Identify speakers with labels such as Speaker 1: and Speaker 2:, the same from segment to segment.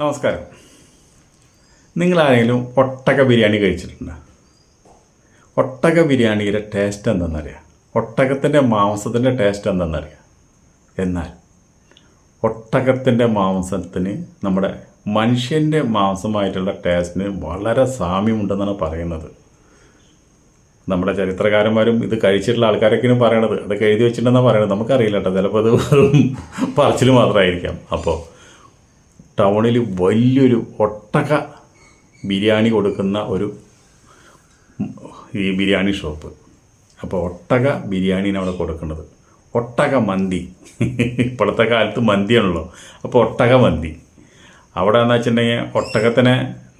Speaker 1: നമസ്കാരം. നിങ്ങൾ ആരെങ്കിലും ഒട്ടക ബിരിയാണി കഴിച്ചിട്ടുണ്ടോ? ഒട്ടക ബിരിയാണിയുടെ ടേസ്റ്റ് എന്തെന്നറിയാം ഒട്ടകത്തിന്റെ മാംസത്തിന്റെ ടേസ്റ്റ് എന്തെന്നറിയാം എന്നാൽ ഒട്ടകത്തിന്റെ മാംസത്തിന് നമ്മുടെ മനുഷ്യന്റെ മാംസമായിട്ടുള്ള ടേസ്റ്റിന് വളരെ സാമ്യമുണ്ടെന്നാണ് പറയുന്നത്. നമ്മുടെ ചരിത്രകാരന്മാരും ഇത് കഴിച്ചിട്ടുള്ള ആൾക്കാരൊക്കെയാണ് പറയണത്. അതൊക്കെ എഴുതി വെച്ചിട്ടുണ്ടെന്നാണ് പറയണത്. നമുക്കറിയില്ല കേട്ടോ. ചിലപ്പോൾ അത് പറച്ചിൽ മാത്രമായിരിക്കാം. അപ്പോൾ ടൗണിൽ വലിയൊരു ഒട്ടക ബിരിയാണി കൊടുക്കുന്ന ഒരു ഈ ബിരിയാണി ഷോപ്പ്. അപ്പോൾ ഒട്ടക ബിരിയാണിയാണ് അവിടെ കൊടുക്കുന്നത്. ഒട്ടക മന്തി. ഇപ്പോഴത്തെ കാലത്ത് മന്തിയാണല്ലോ. അപ്പോൾ ഒട്ടക മന്തി. അവിടെ എന്ന് വെച്ചിട്ടുണ്ടെങ്കിൽ ഒട്ടകത്തിനെ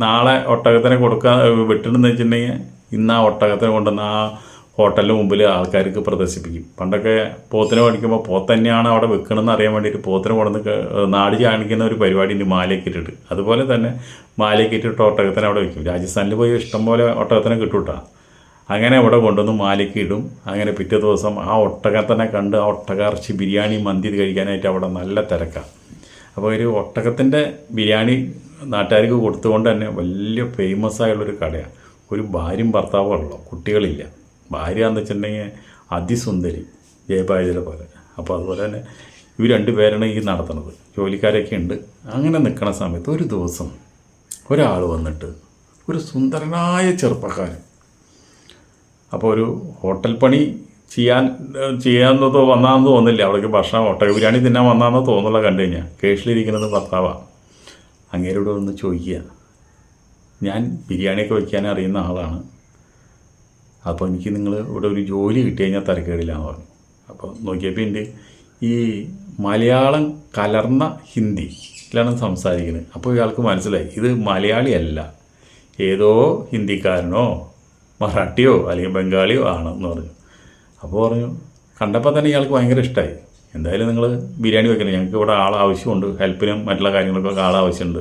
Speaker 1: നാളെ ഒട്ടകത്തിനെ കൊടുക്കാൻ വിട്ടിട്ടുണ്ടെന്ന് വെച്ചിട്ടുണ്ടെങ്കിൽ ഇന്ന് ആ ഒട്ടകത്തിനെ കൊണ്ടുവന്ന് ആ ഹോട്ടലിന് മുമ്പിൽ ആൾക്കാർക്ക് പ്രദർശിപ്പിക്കും. പണ്ടൊക്കെ പോത്തിനെ മേടിക്കുമ്പോൾ പോത്ത് തന്നെയാണ് അവിടെ വെക്കണമെന്ന് അറിയാൻ വേണ്ടിയിട്ട് പോത്തിനെ കൊണ്ടുവന്ന് നാട് കാണിക്കുന്ന ഒരു പരിപാടി ഉണ്ട് മാലയൊക്കെ ഇട്ടിട്ട് അതുപോലെ തന്നെ മാലയൊക്കെ ഇട്ടിട്ട് ഒട്ടകത്തിനെ അവിടെ വെക്കും. രാജസ്ഥാനിൽ പോയി ഇഷ്ടംപോലെ ഒട്ടകത്തിനെ കിട്ടൂട്ടാ. അങ്ങനെ അവിടെ കൊണ്ടുവന്ന് മാലയ്ക്ക് ഇടും. അങ്ങനെ പിറ്റേ ദിവസം ആ ഒട്ടകത്തിനെ കണ്ട് ആ ഒട്ടക ഇറച്ചി ബിരിയാണി മന്തി കഴിക്കാനായിട്ട് അവിടെ നല്ല തിരക്കാണ് അപ്പോൾ ഒരു ഒട്ടകത്തിന്റെ ബിരിയാണി നാട്ടുകാർക്ക് കൊടുത്തുകൊണ്ട് തന്നെ വലിയ ഫേമസ് ആയുള്ളൊരു കടയാണ് ഒരു ഭാര്യയും ഭർത്താവും ഉള്ളൂ? കുട്ടികളില്ല. ഭാര്യ എന്ന് വെച്ചിട്ടുണ്ടെങ്കിൽ അതിസുന്ദരി ജയപായതിലെ പോലെ. അപ്പോൾ അതുപോലെ തന്നെ ഇവർ രണ്ട് പേരാണ് ഈ നടത്തുന്നത്. ജോലിക്കാരൊക്കെ ഉണ്ട്. അങ്ങനെ നിൽക്കുന്ന സമയത്ത് ഒരു ദിവസം ഒരാൾ വന്നിട്ട് ഒരു സുന്ദരനായ ചെറുപ്പക്കാരൻ. അപ്പോൾ ഒരു ഹോട്ടൽ പണി ചെയ്യാൻ ചെയ്യാമെന്നതോ വന്നാന്ന് തോന്നില്ല അവിടേക്ക് ഭക്ഷണം ഒട്ടക ബിരിയാണി തിന്നാൻ വന്നാന്ന് തോന്നുള്ള കണ്ടു കഴിഞ്ഞാൽ കേഷിലിരിക്കുന്നത് ഭർത്താവാണ് അങ്ങേരോട് ഒന്ന് ചോദിക്കുക. ഞാൻ ബിരിയാണിയൊക്കെ വയ്ക്കാൻ അറിയുന്ന ആളാണ്. അപ്പോൾ എനിക്ക് നിങ്ങൾ ഇവിടെ ഒരു ജോലി കിട്ടി കഴിഞ്ഞാൽ തരക്കേടില്ല എന്ന് പറഞ്ഞു. അപ്പോൾ നോക്കിയപ്പോൾ എന്റെ ഈ മലയാളം കലർന്ന ഹിന്ദിയിലാണ് സംസാരിക്കുന്നത്. അപ്പോൾ ഇയാൾക്ക് മനസ്സിലായി ഇത് മലയാളിയല്ല ഏതോ ഹിന്ദിക്കാരനോ മറാഠിയോ അല്ലെങ്കിൽ ബംഗാളിയോ ആണെന്ന് പറഞ്ഞു. അപ്പോൾ പറഞ്ഞു കണ്ടപ്പോൾ തന്നെ ഇയാൾക്ക് ഭയങ്കര ഇഷ്ടമായി എന്തായാലും നിങ്ങൾ ബിരിയാണി വെക്കണം ഞങ്ങൾക്ക് ഇവിടെ ആൾ ആവശ്യമുണ്ട് ഹെൽപ്പിനും മറ്റുള്ള കാര്യങ്ങൾക്കൊക്കെ ആൾ ആവശ്യമുണ്ട്.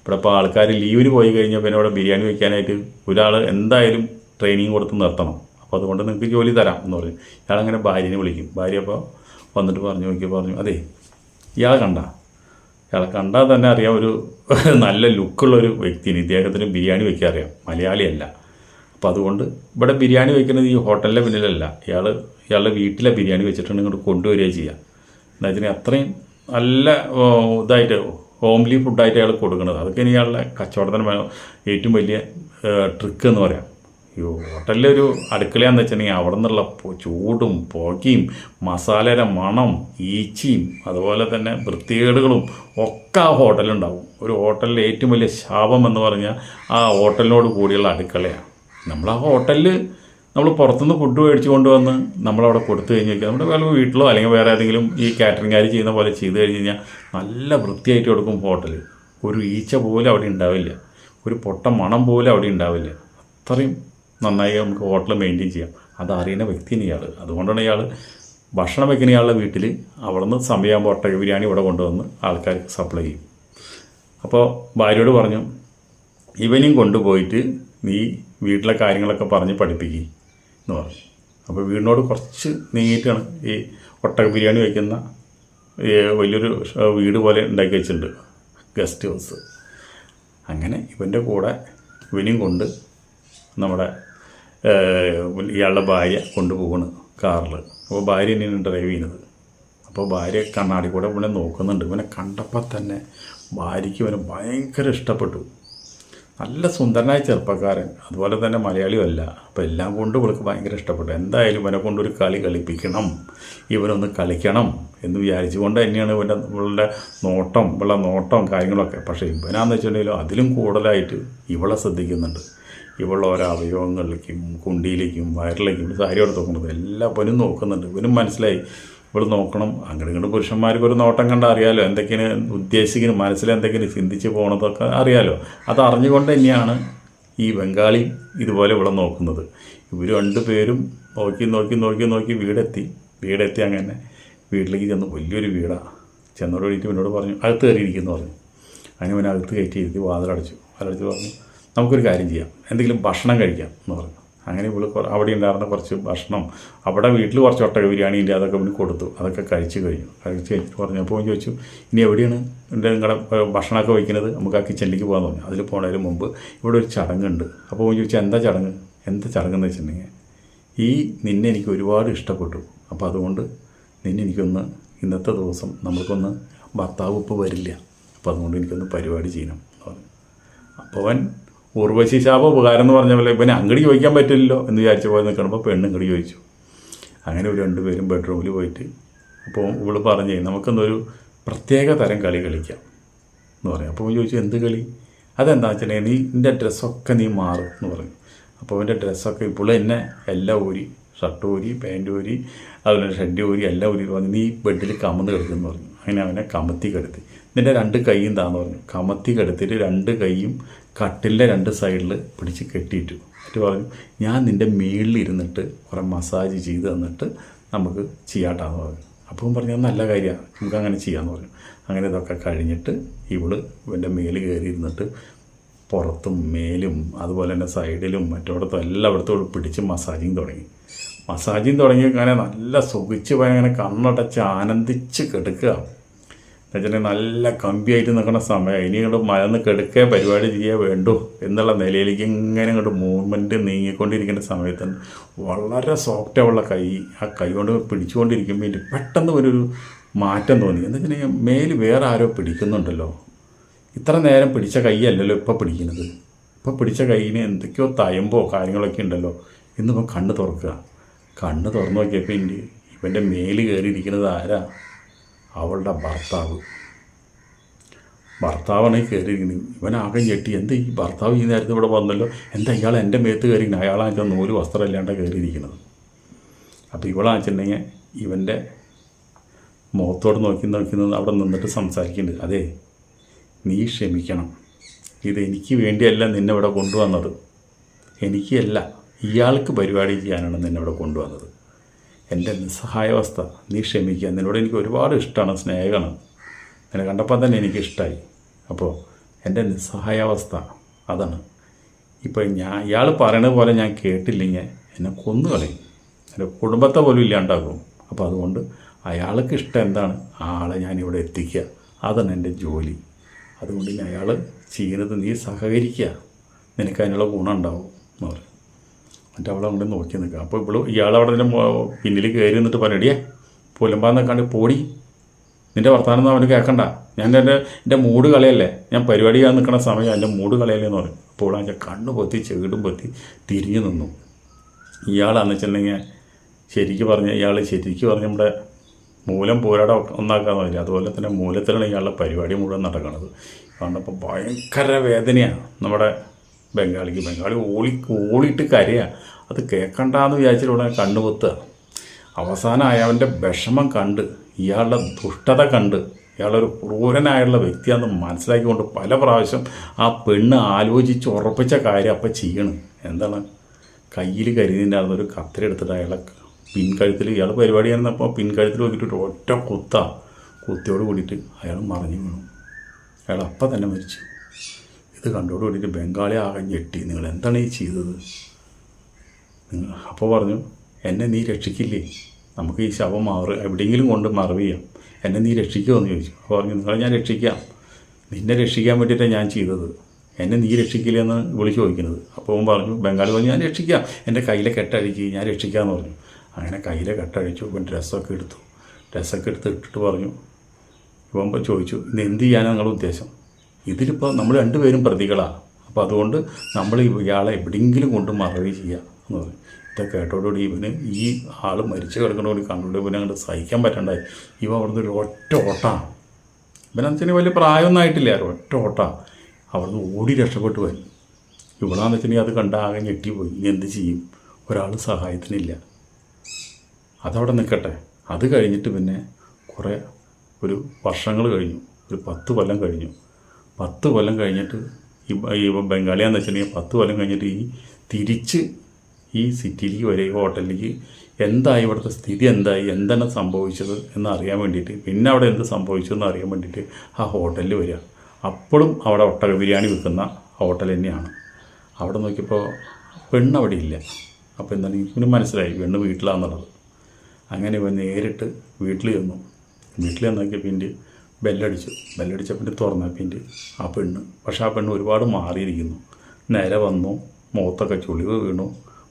Speaker 1: ഇവിടെ ഇപ്പോൾ ആൾക്കാർ ലീവിന് പോയി കഴിഞ്ഞാൽ പിന്നെ ഇവിടെ ബിരിയാണി വെക്കാനായിട്ട് ഒരാൾ എന്തായാലും ട്രെയിനിങ് കൊടുത്ത് നിർത്തണം. അപ്പോൾ അതുകൊണ്ട് നിങ്ങൾക്ക് ജോലി തരാം എന്ന് പറയും ഇയാളങ്ങനെ ഭാര്യനെ വിളിക്കും. ഭാര്യ അപ്പോൾ വന്നിട്ട് പറഞ്ഞു നോക്കി പറഞ്ഞു അതെ ഇയാളെ കണ്ട. ഇയാളെ കണ്ടാൽ തന്നെ അറിയാം ഒരു നല്ല ലുക്കുള്ള ഒരു വ്യക്തിയാണ്. ഇദ്ദേഹത്തിന് ബിരിയാണി വെക്കാൻ അറിയാം. മലയാളിയല്ല. അപ്പോൾ അതുകൊണ്ട് ഇവിടെ ബിരിയാണി വെക്കുന്നത് ഈ ഹോട്ടലിലെ പിന്നിലല്ല. ഇയാൾ ഇയാളുടെ വീട്ടിലെ ബിരിയാണി വെച്ചിട്ടുണ്ട് ഇങ്ങോട്ട് കൊണ്ടുവരിക ചെയ്യുക എന്താ വെച്ചാൽ അത്രയും നല്ല ഇതായിട്ട് ഹോംലി ഫുഡായിട്ട് അയാൾ കൊടുക്കുന്നത്. അതൊക്കെ ഇനി ഇയാളുടെ കച്ചവടത്തിന് ഏറ്റവും വലിയ ട്രിക്ക് എന്ന് പറയാം. ഈ ഹോട്ടലിലെ ഒരു അടുക്കളയാന്ന് വെച്ചിട്ടുണ്ടെങ്കിൽ അവിടെ നിന്നുള്ള ചൂടും പുകയും മസാലയുടെ മണം ഈച്ചയും അതുപോലെ തന്നെ വൃത്തികേടുകളും ഒക്കെ ആ ഹോട്ടലുണ്ടാവും ഒരു ഹോട്ടലിലെ ഏറ്റവും വലിയ ശാപം എന്ന് പറഞ്ഞാൽ ആ ഹോട്ടലിനോട് കൂടിയുള്ള അടുക്കളയാണ്. നമ്മൾ ആ ഹോട്ടലിൽ നമ്മൾ പുറത്തുനിന്ന് ഫുഡ് മേടിച്ച് കൊണ്ടുവന്ന് നമ്മളവിടെ കൊടുത്തു കഴിഞ്ഞ് കഴിഞ്ഞാൽ നമ്മുടെ വേറെ വീട്ടിലോ അല്ലെങ്കിൽ വേറെ ഏതെങ്കിലും ഈ കാറ്ററിംഗ് കാര്യം ചെയ്യുന്ന പോലെ ചെയ്ത് കഴിഞ്ഞ് കഴിഞ്ഞാൽ നല്ല വൃത്തിയായിട്ട് കൊടുക്കും ഹോട്ടൽ ഒരു ഈച്ച പോലും അവിടെ ഉണ്ടാവില്ല. ഒരു പൊട്ട മണം പോലും അവിടെ ഉണ്ടാവില്ല. അത്രയും നന്നായി നമുക്ക് ഹോട്ടൽ മെയിന്റെയിൻ ചെയ്യാം. അത് അറിയുന്ന വ്യക്തിയാണ് ഇയാൾ അതുകൊണ്ടാണ് ഇയാൾ ഭക്ഷണം വെക്കുന്ന ഇയാളുടെ വീട്ടിൽ അവിടെ നിന്ന് സമയമാകുമ്പോൾ ഒട്ടക ബിരിയാണി ഇവിടെ കൊണ്ടുവന്ന് ആൾക്കാർക്ക് സപ്ലൈ ചെയ്യും. അപ്പോൾ ഭാര്യയോട് പറഞ്ഞു ഇവനെയും കൊണ്ടുപോയിട്ട് നീ വീട്ടിലെ കാര്യങ്ങളൊക്കെ പറഞ്ഞ് പഠിപ്പിക്കുക എന്ന് പറഞ്ഞു. അപ്പോൾ വീടിനോട് കുറച്ച് നീങ്ങിയിട്ടാണ് ഈ ഒട്ടക ബിരിയാണി വയ്ക്കുന്ന വലിയൊരു വീട് പോലെ ഉണ്ടാക്കി വെച്ചിട്ടുണ്ട് ഗസ്റ്റ് ഹൗസ്. അങ്ങനെ ഇവന്റെ കൂടെ ഇവനും കൊണ്ട് നമ്മുടെ ഇയാളുടെ ഭാര്യ കൊണ്ടുപോകണ് കാറിൽ അപ്പോൾ ഭാര്യ തന്നെയാണ് ഡ്രൈവ് ചെയ്യുന്നത്. അപ്പോൾ ഭാര്യ കണ്ണാടി കൂടെ ഇവനെ നോക്കുന്നുണ്ട്. ഇവനെ കണ്ടപ്പോൾ തന്നെ ഭാര്യയ്ക്ക് ഇവനെ ഭയങ്കര ഇഷ്ടപ്പെട്ടു. നല്ല സുന്ദരനായ ചെറുപ്പക്കാരൻ. അതുപോലെ തന്നെ മലയാളിയുമല്ല അപ്പോൾ എല്ലാം കൊണ്ടും ഇവൾക്ക് ഭയങ്കര ഇഷ്ടപ്പെട്ടു. എന്തായാലും ഇവനെ കൊണ്ടൊരു കളി കളിപ്പിക്കണം. ഇവനൊന്ന് കളിക്കണം എന്ന് വിചാരിച്ചുകൊണ്ട് തന്നെയാണ് ഇവന്റെ ഇവളുടെ നോട്ടം ഇവളുടെ നോട്ടം കാര്യങ്ങളൊക്കെ. പക്ഷേ ഇവനാന്ന് വെച്ചിട്ടുണ്ടെങ്കിലും അതിലും കൂടുതലായിട്ട് ഇവളെ ശ്രദ്ധിക്കുന്നുണ്ട്. ഇവളുടെ ഓരോ അവയവങ്ങളിലേക്കും കുണ്ടിയിലേക്കും വയറിലേക്കും സാരി എടുത്ത് നോക്കുന്നത് എല്ലാ ഇവനും നോക്കുന്നുണ്ട്. ഇവനും മനസ്സിലായി. ഇവൾ നോക്കണം. അങ്ങോട്ട് ഇങ്ങോട്ട് പുരുഷന്മാർക്ക് ഒരു നോട്ടം കണ്ടാൽ അറിയാലോ. എന്തൊക്കെയാണ് ഉദ്ദേശിക്കുന്നത്? മനസ്സിൽ എന്തൊക്കെയാണ് ചിന്തിച്ച് പോകണതൊക്കെ അറിയാലോ. അത് അറിഞ്ഞുകൊണ്ട് തന്നെയാണ് ഈ ബംഗാളി ഇതുപോലെ ഇവിടെ നോക്കുന്നത്. ഇവർ രണ്ടു പേരും നോക്കി നോക്കി നോക്കി നോക്കി വീടെത്തി. വീടെത്തി അങ്ങനെ വീട്ടിലേക്ക് ചെന്ന് വലിയൊരു വീടാണ് ചെന്നോട് വേണ്ടിയിട്ട് എന്നോട് പറഞ്ഞു അകത്ത് കയറിയിരിക്കുന്നു പറഞ്ഞു. അങ്ങനെ അവൻ അകത്ത് കയറ്റി ഇരുത്തി വാതിലടച്ചു. വാതിലടച്ച് പറഞ്ഞു നമുക്കൊരു കാര്യം ചെയ്യാം. എന്തെങ്കിലും ഭക്ഷണം കഴിക്കാം എന്ന് പറഞ്ഞു. അങ്ങനെ ഇവൾ അവിടെ ഉണ്ടായിരുന്ന കുറച്ച് ഭക്ഷണം അവിടെ വീട്ടിൽ കുറച്ച് ഒട്ടക ബിരിയാണി ഉണ്ട് അതൊക്കെ ഇവന് കൊടുത്തു. അതൊക്കെ കഴിച്ചു കഴിഞ്ഞു. കഴിച്ച് കഴിഞ്ഞിട്ട് പറഞ്ഞപ്പോൾ ചോദിച്ചു ഇനി എവിടെയാണ് നിങ്ങളുടെ ഭക്ഷണമൊക്കെ വയ്ക്കുന്നത്? നമുക്ക് ആ കിച്ചണിലേക്ക് പോകാൻ തോന്നി അതിൽ പോകുന്നതിന് മുമ്പ് ഇവിടെ ഒരു ചടങ്ങുണ്ട്. അപ്പോൾ ചോദിച്ചു എന്താ ചടങ്ങ്? എന്താ ചടങ്ങെന്ന് വെച്ചിട്ടുണ്ടെങ്കിൽ ഈ നിന്നെ എനിക്ക് ഒരുപാട് ഇഷ്ടപ്പെട്ടു. അപ്പോൾ അതുകൊണ്ട് നിന്നെ എനിക്കൊന്ന് ഇന്നത്തെ ദിവസം നമുക്കൊന്ന് ഭർത്താവ് ഇപ്പോൾ വരില്ല. അപ്പോൾ അതുകൊണ്ട് എനിക്കൊന്ന് പരിപാടി ചെയ്യണം എന്ന് പറഞ്ഞു. അപ്പോൾ അവൻ ഉർവശി ശാപ ഉപകാരം എന്ന് പറഞ്ഞ പോലെ ഇവനെ അങ്ങടി ചോദിക്കാൻ പറ്റില്ലല്ലോ എന്ന് വിചാരിച്ച പോലെ നിൽക്കണപ്പോൾ പെണ്ണ് ഇങ്ങടി ചോദിച്ചു. അങ്ങനെ ഒരു രണ്ടുപേരും ബെഡ്റൂമിൽ പോയിട്ട് അപ്പോൾ ഇവൾ പറഞ്ഞേ നമുക്കെന്തൊരു പ്രത്യേക തരം കളി കളിക്കാം എന്ന് പറയും. അപ്പോൾ ചോദിച്ചു എന്ത് കളി? അതെന്താ വെച്ചിട്ടുണ്ടെങ്കിൽ നീ നിന്റെ ഡ്രസ്സൊക്കെ നീ മാറും എന്ന് പറഞ്ഞു. അപ്പോൾ അവന്റെ ഡ്രസ്സൊക്കെ ഇപ്പോൾ എന്നെ എല്ലാം ഊരി ഷർട്ട് ഊരി പാന്റ് ഊരി അതുപോലെ ഷെഡ് ഊരി എല്ലാം ഊരി പറഞ്ഞു നീ ബെഡിൽ കമന്ന് കിടക്കുമെന്ന് പറഞ്ഞു. അങ്ങനെ അവനെ കമത്തി കിടത്തി. നിന്റെ രണ്ട് കൈയും താന്ന് പറഞ്ഞു. കമത്തി കെടുത്തിട്ട് രണ്ട് കൈയും കട്ടിലിന്റെ രണ്ട് സൈഡിൽ പിടിച്ച് കെട്ടിയിട്ടു. എന്നിട്ട് പറഞ്ഞു ഞാൻ നിന്റെ മേളിൽ ഇരുന്നിട്ട് കുറേ മസാജ് ചെയ്ത് തന്നിട്ട് നമുക്ക് ചെയ്യാട്ടാന്ന് പറഞ്ഞു. അപ്പം പറഞ്ഞു നല്ല കാര്യമാണ് നമുക്ക് അങ്ങനെ ചെയ്യാമെന്ന് പറഞ്ഞു. അങ്ങനെ ഇതൊക്കെ കഴിഞ്ഞിട്ട് ഇവൾ ഇവന്റെ മേൽ കയറി ഇരുന്നിട്ട് പുറത്തും മേലും അതുപോലെ തന്നെ സൈഡിലും മറ്റോടത്തും എല്ലായിടത്തും ഇവിടെ പിടിച്ച് മസാജിങ് തുടങ്ങി. മസാജിങ് തുടങ്ങി അങ്ങനെ നല്ല സുഖിച്ച് പോയി അങ്ങനെ കണ്ണടച്ച് ആനന്ദിച്ച് കിടക്കുക. എന്നുവെച്ചിട്ടുണ്ടെങ്കിൽ നല്ല കമ്പിയായിട്ട് നിൽക്കുന്ന സമയം ഇനി ഇങ്ങോട്ട് മലന്ന് കെടുക്കേ പരിപാടി ചെയ്യുക വേണ്ടു എന്നുള്ള നിലയിലേക്ക് ഇങ്ങനെ ഇങ്ങോട്ട് മൂവ്മെന്റ് നീങ്ങിക്കൊണ്ടിരിക്കുന്ന സമയത്ത് വളരെ സോഫ്റ്റാവുള്ള കൈ ആ കൈ കൊണ്ട് പിടിച്ചുകൊണ്ടിരിക്കുമ്പോൾ ഇതിന് പെട്ടെന്ന് ഒരു മാറ്റം തോന്നി. എന്ന് വെച്ചിട്ടുണ്ടെങ്കിൽ മേൽ വേറെ ആരോ പിടിക്കുന്നുണ്ടല്ലോ. ഇത്ര നേരം പിടിച്ച കൈയല്ലല്ലോ ഇപ്പോൾ പിടിക്കുന്നത്. ഇപ്പോൾ പിടിച്ച കൈയിന് എന്തൊക്കെയോ തയമ്പോ കാര്യങ്ങളൊക്കെ ഉണ്ടല്ലോ ഇന്നിപ്പോൾ കണ്ണ് തുറക്കുക. കണ്ണ് തുറന്നു നോക്കിയപ്പോൾ എന്റെ ഇവന്റെ മേൽ കയറിയിരിക്കുന്നത് ആരാ? അവളുടെ ഭർത്താവ്. ഭർത്താവാണ് കയറിയിരിക്കുന്നത്. ഇവനാകെ ഞെട്ടി. എന്താ ഈ ഭർത്താവ് ഈ നേരത്തെ ഇവിടെ വന്നല്ലോ? എന്താ ഇയാൾ എന്റെ മേത്ത് കയറിയിരിക്കുന്നത്? അയാളാണെച്ചാൽ നൂൽ വസ്ത്രം ഇല്ലാണ്ട് കയറിയിരിക്കുന്നത്. അപ്പോൾ ഇവളാണെന്നുണ്ടെങ്കിൽ ഇവന്റെ മുഖത്തോട് നോക്കി നോക്കി നിന്ന് അവിടെ നിന്നിട്ട് സംസാരിക്കുന്നുണ്ട് അതെ നീ ക്ഷമിക്കണം. ഇത് എനിക്ക് വേണ്ടിയല്ല നിന്നെ ഇവിടെ കൊണ്ടുവന്നത്. എനിക്കല്ല. ഇയാൾക്ക് പരിപാടി ചെയ്യാനാണ് നിന്നെ ഇവിടെ കൊണ്ടുവന്നത്. എന്റെ നിസ്സഹായാവസ്ഥ നീ ക്ഷമിക്കുക. നിന്നോട് എനിക്ക് ഒരുപാട് ഇഷ്ടമാണ് സ്നേഹമാണ്. എന്നെ കണ്ടപ്പോൾ തന്നെ എനിക്ക് ഇഷ്ടമായി അപ്പോൾ എന്റെ നിസ്സഹായാവസ്ഥ അതാണ്. ഇപ്പോൾ ഞാൻ ഇയാൾ പറയണ പോലെ ഞാൻ കേട്ടില്ലെങ്കിൽ എന്നെ കൊന്നു കളയും. എന്റെ കുടുംബത്തെ പോലും ഇല്ലാണ്ടാകും. അപ്പോൾ അതുകൊണ്ട് അയാൾക്ക് ഇഷ്ടം എന്താണ്? ആ ആളെ ഞാനിവിടെ എത്തിക്കുക. അതാണ് എന്റെ ജോലി. അതുകൊണ്ട് ഇനി അയാൾ ചെയ്യുന്നത് നീ സഹകരിക്കുക. നിനക്ക് അതിനുള്ള ഗുണം ഉണ്ടാവും എന്ന് പറയും. എന്നിട്ട് അവളെ അവിടെ നോക്കി നിൽക്കുക. അപ്പോൾ ഇവൾ ഇയാളവിടെ ഇതിന്റെ പിന്നിൽ കയറി നിന്നിട്ട് പറയടിയേ പുലമ്പാന്ന് കണ്ട് പോടി. നിന്റെ വർത്തമാനം അവന് കേൾക്കണ്ട ഞാൻ എന്റെ എന്റെ മൂഡ് കളയല്ലേ? ഞാൻ പരിപാടി ചെയ്യാൻ നിൽക്കുന്ന സമയം എന്റെ മൂഡ് കളയല്ലേ എന്ന് പറഞ്ഞു. അപ്പോൾ അവന്റെ കണ്ണ് പൊത്തി ചെകിടും പൊത്തി തിരിഞ്ഞു നിന്നു. ഇയാളാന്ന് വെച്ചിട്ടുണ്ടെങ്കിൽ ശരിക്ക് പറഞ്ഞ ഇയാൾ ശരിക്ക് പറഞ്ഞ നമ്മുടെ മൂലം പോരാട ഒന്നാക്കാന്ന് പറയും അതുപോലെ തന്നെ മൂലത്തിലാണ് ഇയാളുടെ പരിപാടി മുഴുവൻ നടക്കുന്നത് കണ്ടപ്പോൾ ഭയങ്കര വേദനയാണ് നമ്മുടെ ബംഗാളിക്ക്. ബംഗാളി ഓളി ഓളിയിട്ട് കരയാ. അത് കേൾക്കണ്ടെന്ന് വിചാരിച്ചിട്ടുള്ള കണ്ണു പൊത്തുക. അവസാനം അയാളുടെ വിഷമം കണ്ട് ഇയാളുടെ ദുഷ്ടത കണ്ട് ഇയാളൊരു ക്രൂരനായുള്ള വ്യക്തിയാണെന്ന് മനസ്സിലാക്കിക്കൊണ്ട് പല പ്രാവശ്യം ആ പെണ്ണ് ആലോചിച്ച് ഉറപ്പിച്ച കാര്യം അപ്പം ചെയ്യണം. എന്താണ്? കയ്യിൽ കരുതിന്റെ ഒരു കത്തിലെടുത്തിട്ട് അയാളെ പിൻകഴുത്തിൽ ഇയാൾ പരിപാടി ആയിരുന്നപ്പോൾ പിൻകഴുത്തിൽ നോക്കിയിട്ട് ഒറ്റ കുത്ത. കുത്തിയോട് കൂടിയിട്ട് അയാൾ മറിഞ്ഞു വീണു. അയാൾ അപ്പം തന്നെ മരിച്ചു. ഇത് കണ്ടോട് കൂടിയിട്ട് ബംഗാളി ആകെ ഞെട്ടി. നിങ്ങൾ എന്താണ് ഈ ചെയ്തത്? നിങ്ങൾ അപ്പോൾ പറഞ്ഞു എന്നെ നീ രക്ഷിക്കില്ലേ? നമുക്ക് ഈ ശവം മാറ് എവിടെയെങ്കിലും കൊണ്ട് മറവ് ചെയ്യാം. എന്നെ നീ രക്ഷിക്കുമോ എന്ന് ചോദിച്ചു. അപ്പോൾ പറഞ്ഞു നിങ്ങളെ ഞാൻ രക്ഷിക്കാം. നിന്നെ രക്ഷിക്കാൻ വേണ്ടിയിട്ടാണ് ഞാൻ ചെയ്തത്. എന്നെ നീ രക്ഷിക്കില്ല എന്ന് വിളിച്ചു ചോദിക്കുന്നത്. അപ്പോൾ പറഞ്ഞു ബംഗാളി പറഞ്ഞു ഞാൻ രക്ഷിക്കാം. എന്റെ കയ്യിലെ കെട്ടഴിച്ച് ഞാൻ രക്ഷിക്കാമെന്ന് പറഞ്ഞു. അങ്ങനെ കയ്യിലെ കെട്ടഴിച്ചു ഇപ്പം ഡ്രസ്സൊക്കെ എടുത്തു. ഡ്രസ്സൊക്കെ എടുത്ത് ഇട്ടിട്ട് പറഞ്ഞു. ഇപ്പം ചോദിച്ചു ഇന്ന് എന്ത് ചെയ്യാനാണ് നിങ്ങളുടെ ഉദ്ദേശം? ഇതിലിപ്പോൾ നമ്മൾ രണ്ടുപേരും പ്രതികളാണ് അപ്പോൾ അതുകൊണ്ട് നമ്മൾ ഇയാളെ എവിടെയെങ്കിലും കൊണ്ട് മറവി ചെയ്യുക എന്ന് പറയും ഇതൊക്കെ കേട്ടോടുകൂടി ഇവന് ഈ ആൾ മരിച്ചു കിടക്കണോടി കണ്ടുകൊണ്ട് ഇവനെ അങ്ങോട്ട് സഹിക്കാൻ പറ്റണ്ടായി. ഇവ അവിടുന്ന് ഒരു ഒറ്റ ഓട്ടാണ് ഇവനെന്ന് വെച്ചാൽ വലിയ പ്രായമൊന്നും ആയിട്ടില്ല. ഒറ്റ ഓട്ടാണ് അവിടുന്ന് ഓടി രക്ഷപ്പെട്ടു പോയി. ഇവളാന്ന് വെച്ചിട്ടുണ്ടെങ്കിൽ അത് കണ്ട ആകെ ഞെട്ടിപ്പോയി. ഇനി എന്ത് ചെയ്യും? ഒരാൾ സഹായത്തിനില്ല. അതവിടെ നിൽക്കട്ടെ അത് കഴിഞ്ഞിട്ട് പിന്നെ കുറേ ഒരു വർഷങ്ങൾ കഴിഞ്ഞു. ഒരു പത്ത് കൊല്ലം കഴിഞ്ഞു. പത്ത് കൊല്ലം കഴിഞ്ഞിട്ട് ഈ ബംഗാളിയാന്ന് വെച്ചിട്ടുണ്ടെങ്കിൽ പത്ത് കൊല്ലം കഴിഞ്ഞിട്ട് ഈ തിരിച്ച് ഈ സിറ്റിയിലേക്ക് വരെ ഹോട്ടലിലേക്ക് എന്തായി ഇവിടുത്തെ സ്ഥിതി എന്തായി എന്താണ് സംഭവിച്ചത് എന്നറിയാൻ വേണ്ടിയിട്ട് പിന്നെ അവിടെ എന്ത് സംഭവിച്ചു എന്ന് അറിയാൻ വേണ്ടിയിട്ട് ആ ഹോട്ടലിൽ വരിക. അപ്പോഴും അവിടെ ഒട്ടക ബിരിയാണി വിൽക്കുന്ന ഹോട്ടൽ തന്നെയാണ്. അവിടെ നോക്കിയപ്പോൾ പെണ്ണ് അവിടെ ഇല്ല. അപ്പോൾ എന്താണ്? ഇവന് മനസ്സിലായി പെണ്ണ് വീട്ടിലാണെന്നുള്ളത്. അങ്ങനെ ഇവൻ നേരിട്ട് വീട്ടിൽ ചെന്നു. വീട്ടിൽ ചെന്നൊക്കെ പിന്നെ ബെല്ലടിച്ചു. ബെല്ലടിച്ച പിന്നെ തുറന്ന. പിന്നെ ആ പെണ്ണ്. പക്ഷേ ആ പെണ്ണ് ഒരുപാട് മാറിയിരിക്കുന്നു. നേരെ വന്നു. മുഖത്തൊക്കെ ചുളിവ് വീണു.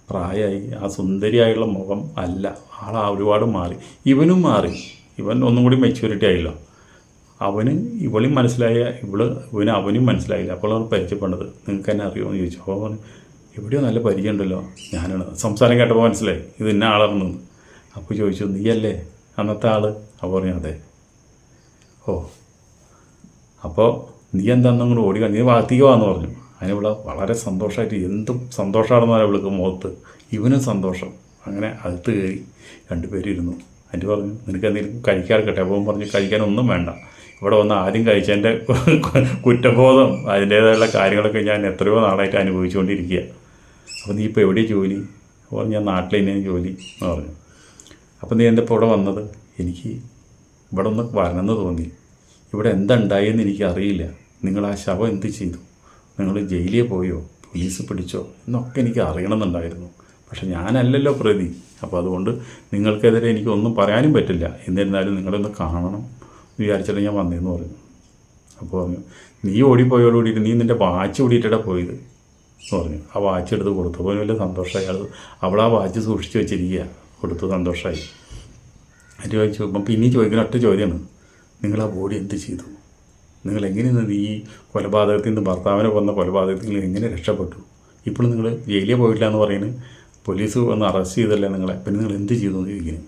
Speaker 1: പ്രായമായി ആ സുന്ദരിയായുള്ള മുഖം അല്ല. ആൾ ഒരുപാട് മാറി. ഇവനും മാറി. ഇവൻ ഒന്നും കൂടി മെച്യൂരിറ്റി ആയില്ലോ. അവന് ഇവളും മനസ്സിലായ ഇവൾ ഇവന് അവനും മനസ്സിലായില്ല. അപ്പോൾ അവർ പരിചയപ്പെടുന്നത് നിങ്ങൾക്ക് എന്നെ അറിയുമോ എന്ന് ചോദിച്ചു. അപ്പോൾ അവൻ എവിടെയോ നല്ല പരിചയമുണ്ടല്ലോ. ഞാനാണ്. സംസാരം കേട്ടപ്പോൾ മനസ്സിലായി. ഇത് ഇന്ന ആളാണെന്ന്. അപ്പോൾ ചോദിച്ചു നീയല്ലേ? അന്നത്തെ ആൾ. അപ്പോൾ പറഞ്ഞു അതെ. ഓ. അപ്പോൾ നീ എന്താണെന്നും അങ്ങോട്ട് ഓടി നീ വാന്ന് പറഞ്ഞു. അതിന് ഇവിടെ വളരെ സന്തോഷമായിട്ട് എന്തും സന്തോഷമാണെന്ന് പറയാം ഇവൾക്ക് മുഖത്ത്. ഇവനും സന്തോഷം. അങ്ങനെ അകത്ത് കയറി രണ്ടുപേരും ഇരുന്നു. എന്റെ പറഞ്ഞു നിനക്ക് എന്തെങ്കിലും കഴിക്കാൻ കിട്ടെ അപ്പം പറഞ്ഞു കഴിക്കാനൊന്നും വേണ്ട. ഇവിടെ വന്ന് ആദ്യം കഴിച്ചതിന്റെ കുറ്റബോധം അതിന്റേതായുള്ള കാര്യങ്ങളൊക്കെ ഞാൻ എത്രയോ നാളായിട്ട് അനുഭവിച്ചുകൊണ്ടിരിക്കുക. അപ്പോൾ നീ ഇപ്പോൾ എവിടെയാണ് ജോലി? അപ്പോൾ പറഞ്ഞു, ഞാൻ നാട്ടിൽ തന്നെയാണ് ജോലി എന്ന് പറഞ്ഞു. അപ്പോൾ നീ എന്റെ ഇപ്പോൾ ഇവിടെ വന്നത്? എനിക്ക് ഇവിടെ ഒന്ന് വരണമെന്ന് തോന്നി. ഇവിടെ എന്തുണ്ടായെന്ന് എനിക്ക് അറിയില്ല നിങ്ങൾ ആ ശവം എന്ത് ചെയ്തു? നിങ്ങൾ ജയിലിൽ പോയോ? പോലീസ് പിടിച്ചോ? എന്നൊക്കെ എനിക്ക് അറിയണമെന്നുണ്ടായിരുന്നു. പക്ഷെ ഞാനല്ലല്ലോ പ്രതി. അപ്പോൾ അതുകൊണ്ട് നിങ്ങൾക്കെതിരെ എനിക്കൊന്നും പറയാനും പറ്റില്ല. എന്നിരുന്നാലും നിങ്ങളൊന്ന് കാണണം വിചാരിച്ചിട്ട് ഞാൻ വന്നേന്ന് പറഞ്ഞു. അപ്പോൾ പറഞ്ഞു നീ ഓടിപ്പോയോട് കൂടിയിട്ട് നീ നിന്റെ വാച്ച് കൂടിയിട്ടാണ് പോയത്? എന്ന് പറഞ്ഞു. ആ വാച്ച് എടുത്ത് കൊടുത്തു അപ്പോൾ വലിയ സന്തോഷമായി. അത് അവൾ ആ വാച്ച് സൂക്ഷിച്ച് വെച്ചിരിക്കുക. കൊടുത്തു സന്തോഷമായി. ചോദിച്ചു അപ്പം പിന്നെ ചോദിക്കുന്ന ഒറ്റ ചോദ്യമാണ്. നിങ്ങൾ ആ ബോഡി എന്ത് ചെയ്തു? നിങ്ങൾ എങ്ങനെയാണ് ഈ കൊലപാതകത്തിൽ നിന്ന് ഭർത്താവിനെ കൊന്ന കൊലപാതകത്തിൽ നിന്ന് എങ്ങനെ രക്ഷപ്പെട്ടു? ഇപ്പോൾ നിങ്ങൾ ജയിലിൽ പോയിട്ടില്ല എന്ന് പറയുന്നത് പോലീസ് വന്ന് അറസ്റ്റ് ചെയ്തല്ലേ നിങ്ങളെ? പിന്നെ നിങ്ങൾ എന്ത് ചെയ്തു എന്ന് ചോദിക്കുന്നു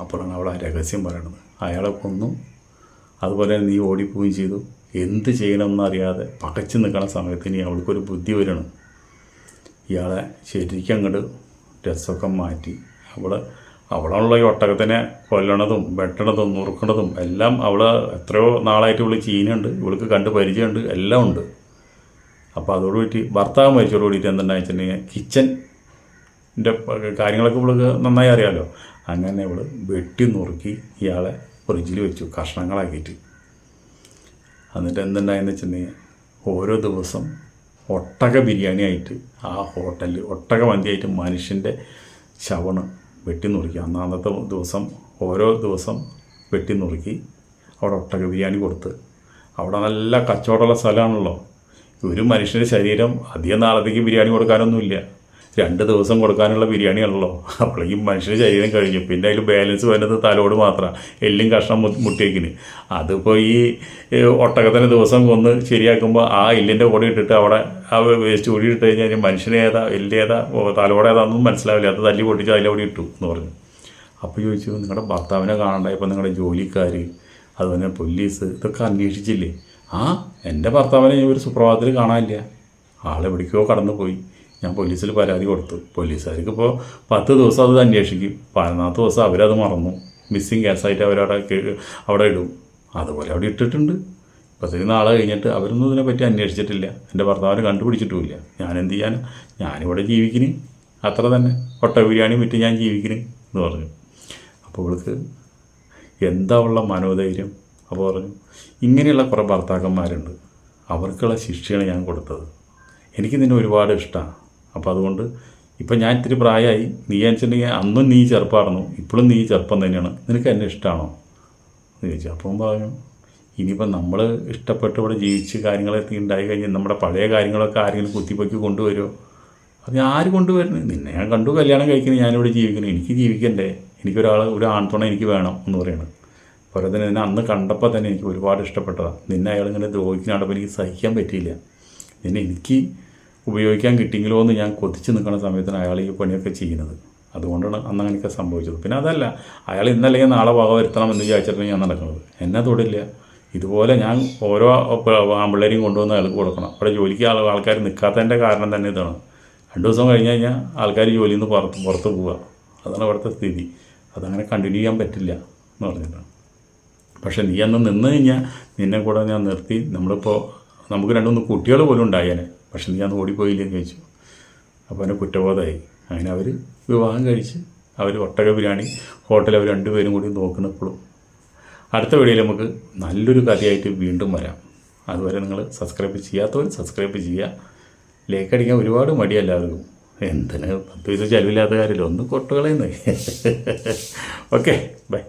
Speaker 1: അപ്പോഴാണ് അവൾ ആ രഹസ്യം പറയണത്. അയാളെ കൊന്നു. അതുപോലെ നീ ഓടിപ്പോവുകയും ചെയ്തു. എന്ത് ചെയ്യണമെന്നറിയാതെ പകച്ചു നിൽക്കണ സമയത്ത് ഇനി അവൾക്കൊരു ബുദ്ധി വരണം. ഇയാളെ ശരിക്കും അങ്ങോട്ട് ഡ്രസ്സൊക്കെ മാറ്റി. അവൾ അവളുള്ള ഈ ഒട്ടകത്തിനെ കൊല്ലണതും വെട്ടണതും നുറുക്കണതും. എല്ലാം അവൾ എത്രയോ നാളായിട്ട് ഇവൾ ചീനുണ്ട് ഇവൾക്ക് കണ്ട് പരിചയമുണ്ട് എല്ലാം ഉണ്ട്. അപ്പോൾ അതോട് അതോടുകൂടി ഭർത്താവ് മരിച്ചോട് കൂടിയിട്ട് എന്തുണ്ടായി വെച്ചിട്ടുണ്ടെങ്കിൽ കിച്ചന്റെ കാര്യങ്ങളൊക്കെ ഇവൾക്ക് നന്നായി അറിയാമല്ലോ അങ്ങനെ ഇവൾ വെട്ടി നുറുക്കി ഇയാളെ ഫ്രിഡ്ജിൽ വെച്ചു കഷ്ണങ്ങളാക്കിയിട്ട്. എന്നിട്ട് എന്തുണ്ടായെന്ന് വെച്ചിട്ടുണ്ടെങ്കിൽ ഓരോ ദിവസം ഒട്ടക ബിരിയാണി ആയിട്ട് ആ ഹോട്ടലിൽ ഒട്ടക മന്തിയായിട്ട് മനുഷ്യന്റെ ശവണ് വെട്ടി നുറുക്കി അന്നത്തെ ദിവസം ഓരോ ദിവസം വെട്ടി നുറുക്കി അവിടെ ഒട്ടക ബിരിയാണി കൊടുത്ത്. അവിടെ നല്ല കച്ചവടമുള്ള സ്ഥലമാണല്ലോ. ഒരു മനുഷ്യന്റെ ശരീരം അധികം നാളത്തേക്ക് ബിരിയാണി കൊടുക്കാനൊന്നുമില്ല. രണ്ട് ദിവസം കൊടുക്കാനുള്ള ബിരിയാണി ബിരിയാണിയാണല്ലോ അപ്പോഴേക്കും മനുഷ്യന് ശരീരം കഴിഞ്ഞു. പിന്നെ അതിൽ ബാലൻസ് വരുന്നത് തലോട് മാത്രമാണ് എല്ലും കഷ്ണം മുട്ടിയേക്കിന്. അതിപ്പോൾ ഈ ഒട്ടകത്തിന് ദിവസം കൊന്ന് ശരിയാക്കുമ്പോൾ ആ എല്ലിന്റെ കൂടെ ഇട്ടിട്ട് അവിടെ ആ വേസ്റ്റ് കൂടി ഇട്ട് കഴിഞ്ഞാൽ മനുഷ്യന് ഏതാ എല്ല് ഏതാ തലോട് ഏതാണെന്നും മനസ്സിലാവില്ല. അത് തല്ലി പൊട്ടിച്ച് അതിലെ കൂടി ഇട്ടു എന്ന് പറഞ്ഞു. അപ്പോൾ ചോദിച്ചു നിങ്ങളുടെ ഭർത്താവിനെ കാണണ്ടായപ്പോൾ നിങ്ങളുടെ ജോലിക്കാർ അതുപോലെ പോലീസ് ഇതൊക്കെ അന്വേഷിച്ചില്ലേ? ആ എന്റെ ഭർത്താവിനെ ഒരു സുപ്രഭാതത്തിൽ കാണാനില്ല. ആളെവിടേക്കോ കടന്നു പോയി ഞാൻ പോലീസിൽ പരാതി കൊടുത്തു. പോലീസുകാർക്ക് ഇപ്പോൾ പത്ത് ദിവസം അത് അന്വേഷിക്കും. പതിനാമത്തെ ദിവസം അവരത് മറന്നു. മിസ്സിങ് കേസായിട്ട് അവരവിടെ അവിടെ ഇടും. അതുപോലെ അവിടെ ഇട്ടിട്ടുണ്ട്. പത്തിരി നാളെ കഴിഞ്ഞിട്ട് അവരൊന്നും ഇതിനെപ്പറ്റി അന്വേഷിച്ചിട്ടില്ല. എന്റെ ഭർത്താവിനെ കണ്ടുപിടിച്ചിട്ടുമില്ല. ഞാൻ എന്ത് ചെയ്യാൻ ഞാനിവിടെ ജീവിക്കിന് അത്ര തന്നെ. ഒട്ട ബിരിയാണി വിറ്റ് ഞാൻ ജീവിക്കിന് എന്ന് പറഞ്ഞു. അപ്പോൾ ഇവൾക്ക് എന്താ ഉള്ള മനോധൈര്യം? അപ്പോൾ പറഞ്ഞു ഇങ്ങനെയുള്ള കുറേ ഭർത്താക്കന്മാരുണ്ട്. അവർക്കുള്ള ശിക്ഷയാണ് ഞാൻ കൊടുത്തത്. എനിക്ക് നിന്നെ ഒരുപാട് ഇഷ്ടമാണ് അപ്പോൾ അതുകൊണ്ട് ഇപ്പം ഞാൻ ഇത്തിരി പ്രായമായി നീ വെച്ചിട്ടുണ്ടെങ്കിൽ അന്നും നീ ചെറുപ്പമായിരുന്നു ഇപ്പോഴും നീ ചെറുപ്പം തന്നെയാണ്. നിനക്ക് എന്നെ ഇഷ്ടമാണോ എന്ന് ചോദിച്ചു. അപ്പം പറഞ്ഞു ഇനിയിപ്പം നമ്മൾ ഇഷ്ടപ്പെട്ട് ഇവിടെ ജീവിച്ച് കാര്യങ്ങളൊക്കെ ഉണ്ടായി കഴിഞ്ഞാൽ നമ്മുടെ പഴയ കാര്യങ്ങളൊക്കെ ആരെങ്കിലും കുത്തിപ്പൊക്കി കൊണ്ടുവരുമോ അത് ഞാൻ ആര് കൊണ്ടുവരുന്നത് നിന്നെ ഞാൻ കണ്ടു കല്യാണം കഴിക്കുന്നത് ഞാനിവിടെ ജീവിക്കുന്നു. എനിക്ക് ജീവിക്കണ്ടേ? എനിക്കൊരാൾ ഒരു ആൺതുണ എനിക്ക് വേണം എന്ന് പറയുന്നത് പോരാ തന്നെ നിന്നെ അന്ന് കണ്ടപ്പോൾ തന്നെ എനിക്ക് ഒരുപാട് ഇഷ്ടപ്പെട്ടതാണ് നിന്നെ അയാൾ ഇങ്ങനെ ദ്രോഹിക്കുന്ന കണ്ടപ്പോൾ എനിക്ക് സഹിക്കാൻ പറ്റിയില്ല. നിന്നെ എനിക്ക് ഉപയോഗിക്കാൻ കിട്ടിയെങ്കിലോ എന്ന് ഞാൻ കൊതിച്ച് നിൽക്കുന്ന സമയത്താണ് അയാൾ ഈ പണിയൊക്കെ ചെയ്യുന്നത്. അതുകൊണ്ടാണ് അന്ന് അങ്ങനെയൊക്കെ സംഭവിച്ചത്. പിന്നെ അതല്ല അയാൾ ഇന്നല്ലെങ്കിൽ നാളെ വക വരുത്തണം എന്ന് വിചാരിച്ചിട്ടാണ് ഞാൻ നടക്കുന്നത്. എന്നെ തൊടില്ല. ഇതുപോലെ ഞാൻ ഓരോ ആമ്പിള്ളേരെയും കൊണ്ടുവന്ന് അയാൾക്ക് കൊടുക്കണം. അവിടെ ജോലിക്ക് ആൾ ആൾക്കാർ നിൽക്കാത്തതിന്റെ കാരണം തന്നെ ഇതാണ്. രണ്ട് ദിവസം കഴിഞ്ഞ് കഴിഞ്ഞാൽ ആൾക്കാർ ജോലിയിൽ നിന്ന് പുറത്ത് പുറത്ത് പോവുക. അതാണ് ഇവിടുത്തെ സ്ഥിതി. അതങ്ങനെ കണ്ടിന്യൂ ചെയ്യാൻ പറ്റില്ല എന്ന് പറഞ്ഞിട്ടാണ്. പക്ഷേ നീ അന്ന് നിന്ന് കഴിഞ്ഞാൽ നിന്നെ കൂടെ ഞാൻ നിർത്തി. നമ്മളിപ്പോൾ നമുക്ക് രണ്ടുമൂന്ന് കുട്ടികൾ പോലും ഉണ്ടായേനെ. പക്ഷെ നീ അന്ന് ഓടിപ്പോയില്ലെന്ന് ചോദിച്ചു. അപ്പോൾ അവനെ കുറ്റബോധമായി. അങ്ങനെ അവർ വിവാഹം കഴിച്ച് അവർ ഒട്ടക ബിരിയാണി ഹോട്ടൽ അവർ രണ്ടുപേരും കൂടി നോക്കുന്നപ്പോഴും അടുത്ത വീഡിയോയിൽ നമുക്ക് നല്ലൊരു കഥയായിട്ട് വീണ്ടും വരാം. അതുവരെ നിങ്ങൾ സബ്സ്ക്രൈബ് ചെയ്യാത്തവർ സബ്സ്ക്രൈബ് ചെയ്യുക. ലേക്ക് അടിക്കാൻ ഒരുപാട് മടി എല്ലാവർക്കും. എന്തിന് പത്ത് പൈസ ചെലവില്ലാത്ത കാര്യമില്ല. ഒന്ന് കൊട്ടുകളയുന്നേ ഓക്കെ ബൈ